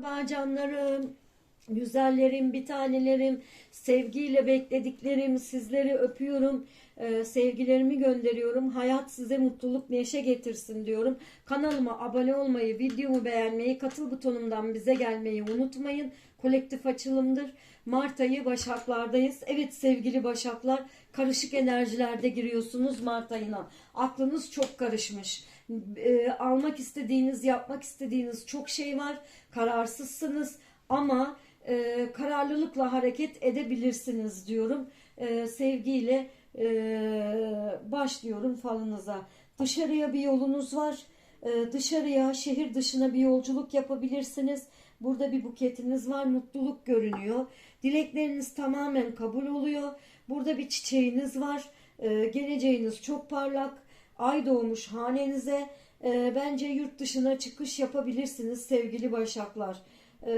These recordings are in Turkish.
Merhaba canlarım, güzellerim, bir tanelerim, sevgiyle beklediklerim, sizleri öpüyorum, Ee, sevgilerimi gönderiyorum. Hayat size mutluluk, neşe getirsin diyorum. Kanalıma abone olmayı, videomu beğenmeyi, katıl butonumdan bize gelmeyi unutmayın. Kolektif açılımdır. Mart ayı Başaklardayız. Evet sevgili Başaklar, karışık enerjilerde giriyorsunuz Mart ayına. Aklınız çok karışmış. Ee, almak istediğiniz, yapmak istediğiniz çok şey var. Kararsızsınız ama e, kararlılıkla hareket edebilirsiniz diyorum. E, sevgiyle e, başlıyorum falınıza. Dışarıya bir yolunuz var. E, dışarıya, şehir dışına bir yolculuk yapabilirsiniz. Burada bir buketiniz var, mutluluk görünüyor. Dilekleriniz tamamen kabul oluyor. Burada bir çiçeğiniz var. E, geleceğiniz çok parlak. Ay doğmuş hanenize. E, bence yurt dışına çıkış yapabilirsiniz sevgili başaklar. E,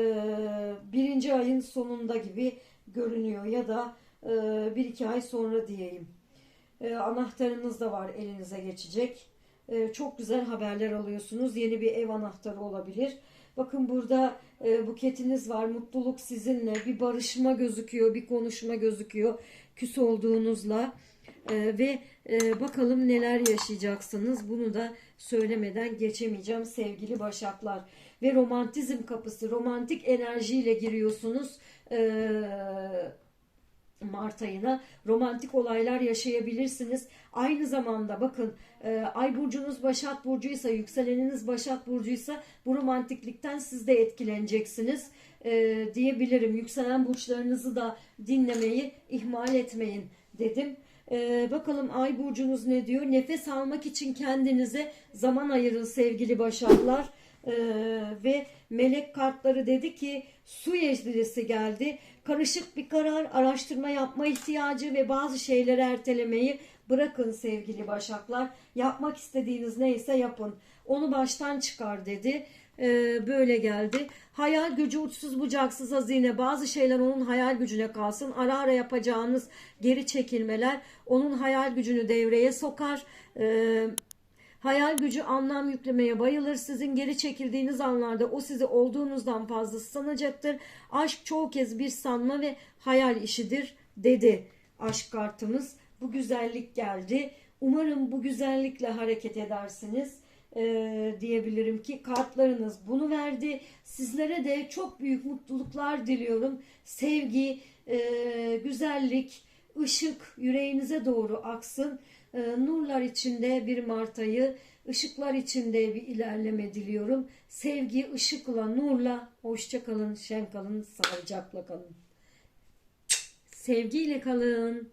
birinci ayın sonunda gibi görünüyor ya da e, bir iki ay sonra diyeyim. E, anahtarınız da var elinize geçecek. E, çok güzel haberler alıyorsunuz. Yeni bir ev anahtarı olabilir. Bakın burada e, buketiniz var. Mutluluk sizinle. Bir barışma gözüküyor, bir konuşma gözüküyor. Küs olduğunuzla. E, ve e, bakalım neler yaşayacaksınız. Bunu da söylemeden geçemeyeceğim sevgili başaklar. Ve romantizm kapısı, romantik enerjiyle giriyorsunuz. Eee Mart ayına romantik olaylar yaşayabilirsiniz. Aynı zamanda bakın e, ay burcunuz Başak Burcuysa yükseleniniz Başak Burcuysa bu romantiklikten siz de etkileneceksiniz e, diyebilirim. Yükselen burçlarınızı da dinlemeyi ihmal etmeyin dedim. E, bakalım ay burcunuz ne diyor? Nefes almak için kendinize zaman ayırın sevgili Başaklar. Ee, ve melek kartları dedi ki su yeclisi geldi. Karışık bir karar, araştırma yapma ihtiyacı ve bazı şeyleri ertelemeyi bırakın sevgili başaklar. Yapmak istediğiniz neyse yapın. Onu baştan çıkar dedi. Ee, böyle geldi. Hayal gücü uçsuz bucaksız hazine. Bazı şeyler onun hayal gücüne kalsın. Ara ara yapacağınız geri çekilmeler onun hayal gücünü devreye sokar. Ee, Hayal gücü anlam yüklemeye bayılır. Sizin geri çekildiğiniz anlarda o sizi olduğunuzdan fazlası sanacaktır. Aşk çoğu kez bir sanma ve hayal işidir dedi aşk kartımız. Bu güzellik geldi. Umarım bu güzellikle hareket edersiniz. Ee, diyebilirim ki kartlarınız bunu verdi. Sizlere de çok büyük mutluluklar diliyorum. Sevgi, e, güzellik, ışık yüreğinize doğru aksın. Ee, nurlar içinde bir Mart ayı, ışıklar içinde bir ilerleme diliyorum. Sevgi, ışıkla, nurla hoşça kalın, şen kalın, sağlıcakla kalın. Sevgiyle kalın.